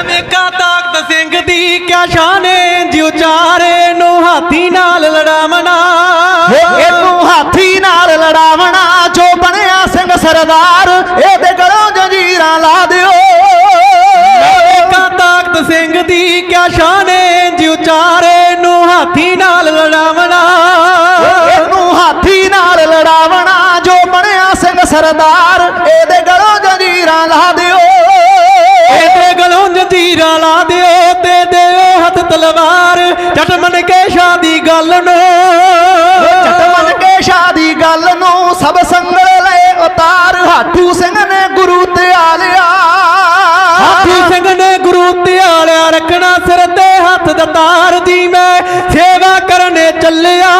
ਮੈਂ ਵੇਖਾਂ ਤਾਕਤ ਸਿੰਘ ਦੀ ਕਿਆ ਸ਼ਾਨ ਏ ਜੀ ਉਚਾਰੇ ਨੂੰ ਹਾਥੀ ਨਾਲ ਲੜਾਵਣਾ। ਇਹਨੂੰ ਹਾਥੀ ਨਾਲ ਲੜਾਵਣਾ ਜੋ ਬਣਿਆ ਸਿੰਘ ਸਰਦਾਰ ਇਹਦੇ ਗਲੋਂ ਜੰਜੀਰਾਂ ਲਾ ਦਿਓ। ਵੇਖਾਂ ਤਾਕਤ ਸਿੰਘ ਦੀ ਕਿਆ ਸ਼ਾਨ ਏ ਜੀ ਉਚਾਰੇ ਨੂੰ ਹਾਥੀ ਨਾਲ ਲੜਾਵਣਾ। ਇਹਨੂੰ ਹਾਥੀ ਨਾਲ ਲੜਾਵਣਾ ਜੋ ਬਣਿਆ ਸਿੰਘ ਸਰਦਾਰ ਤਲਵਾਰ ਜੱਟ ਮਨ ਕੇ ਸ਼ਾਹ ਦੀ ਗੱਲ ਨੂੰ। ਜੱਟ ਮਨ ਕੇ ਸ਼ਾਹ ਦੀ ਗੱਲ ਨੂੰ ਸਭ ਸੰਗਲ ਲਏ ਉਤਾਰ। ਹਾਟੂ ਸਿੰਘ ਨੇ ਗੁਰੂ ਤੇ ਆ ਲਿਆ। ਹਾਥੀ ਸਿੰਘ ਨੇ ਗੁਰੂ ਧਿਆਲਿਆ ਰੱਖਣਾ ਸਿਰ ਤੇ ਹੱਥ ਦਤਾਰ ਦੀ ਮੈਂ ਸੇਵਾ ਕਰਨੇ ਚੱਲਿਆ।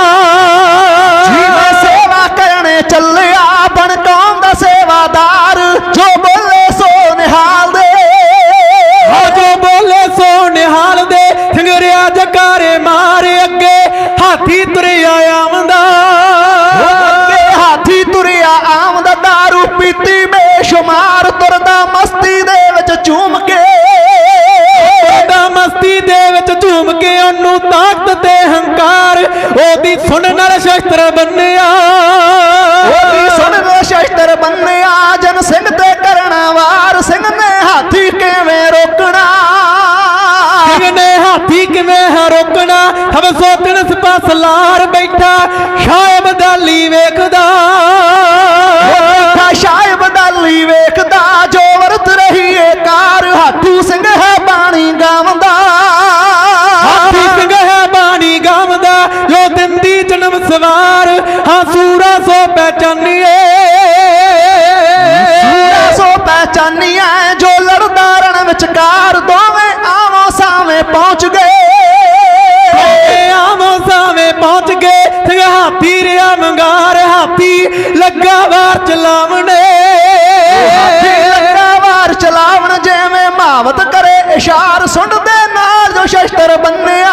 ਜਕਾਰੇ ਮਾਰੇ ਅੱਗੇ ਹਾਥੀ ਤੁਰਿਆ ਆਉਂਦਾ। ਅੱਗੇ ਹਾਥੀ ਤੁਰਿਆ ਆਮਦ ਦਾਰੂ ਪੀਤੀ ਬੇਸ਼ੁਮਾਰ ਤੁਰਦਾ ਮਸਤੀ ਦੇ ਵਿੱਚ ਝੂਮ ਕੇ। ਉਹਦਾ ਮਸਤੀ ਦੇ ਵਿੱਚ ਝੂਮ ਕੇ ਉਹਨੂੰ ਤਾਕਤ ਤੇ ਹੰਕਾਰ ਉਹਦੀ ਸੁਣ ਨਾਲ ਸ਼ਸਤਰ ਬੰਨਿਆ। ਉਹਦੀ ਸੁਣ ਲੋ ਸ਼ਸਤਰ ਬੰਨਿਆ ਜਨ ਸਿੰਘ ਕਿਵੇਂ ਹੈ ਰੋਕਣਾ? ਹਮ ਸੋਤਣ ਸਪਾ ਸਲਾਰ ਬੈਠਾ ਸ਼ਾਇਬ ਦਾਲੀ ਵੇਖਦਾ। ਬੈਠਾ ਸ਼ਾਇਬ ਦਾਲੀ ਵੇਖਦਾ ਜੋ ਵਰਤ ਰਹੀ ਏ ਕਾਰ। ਹਾਥੂ ਸਿੰਘ ਹੈ ਬਾਣੀ ਗਾਵੰਦਾ ਹਾਥੀ ਸਿੰਘ ਹੈ ਬਾਣੀ ਗਾਵਦਾ ਜੋ ਦਿੰਦੀ ਜਨਮ ਸਵਾਰ। ਹਾਂ ਸੂਰਾ ਸੋ ਪਹਿਚਾਨੀਏ। ਸੂਰਾ ਸੋ ਪਹਿਚਾਨੀਆਂ ਜੋ ਲੜਦਾ ਲੱਗਾ ਵਾਰ ਚਲਾਵਣੇ। ਹਾਥੀ ਲੱਗਾ ਵਾਰ ਚਲਾਵਣ ਜਿਵੇਂ ਮਾਵਤ ਕਰੇ ਇਸ਼ਾਰ। ਸੁਣਦੇ ਨਾਲ ਜੋ ਸ਼ਸਤਰ ਬੰਨਿਆ।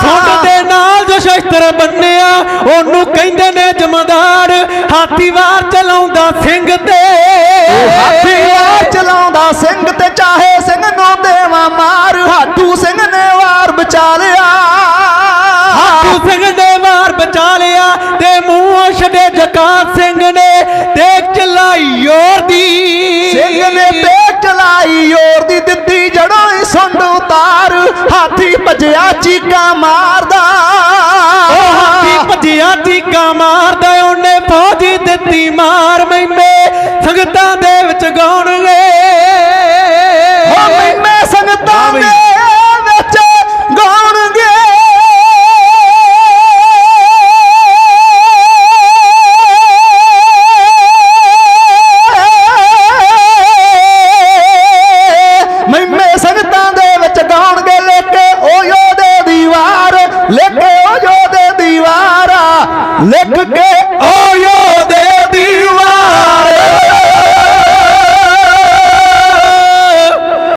ਸੁੰਡ ਦੇ ਨਾਲ ਜੋ ਸ਼ਸਤਰ ਬੰਨਿਆ ਉਹਨੂੰ ਕਹਿੰਦੇ ਨੇ ਜਮਦਾਰ ਹਾਥੀ ਵਾਰ ਚਲਾਉਂਦਾ ਸਿੰਘ ਤੇ। ਹਾਥੀ ਵਾਰ ਚਲਾਉਂਦਾ ਸਿੰਘ ਤੇ ਚਾਹੇ ਸਿੰਘ ਨੂੰ ਦੇਵਾ ਮਾਰ ਹਾਟੂ ਸਿੰਘ ਨੇ ਵਾਰ ਬਚਾ ਲਿਆ। ਹਾਥੂ ਸਿੰਘ ਨੇ ਵਾਰ ਬਚਾ ਲਿਆ ਤੇ ਛੱਡੇ ਜਕਾਰ ਸਿੰਘ ਨੇ ਦੇਖ ਚਲਾਈ ਯੋਰ ਦੀ। ਸਿੰਘ ਨੇ ਤੇ ਚਲਾਈ ਔਰ ਦੀ ਦਿੱਤੀ ਜੜੋਂ ਹੀ ਸੁੰਡ ਉਤਾਰ ਹਾਥੀ ਭਜਿਆ ਚੀਕਾਂ ਮਾਰਦਾ। ਉਹ ਹਾਥੀ ਭੱਜਿਆ ਚੀਕਾਂ ਮਾਰਦਾ ਉਹਨੇ ਫੌਜੀ ਦਿੱਤੀ ਮਾਰ ਮੈਨੇ ਸੰਗਤਾਂ ਦੇ ਵਿੱਚ ਗਾਉਣਗੇ ਹੋ let, let go.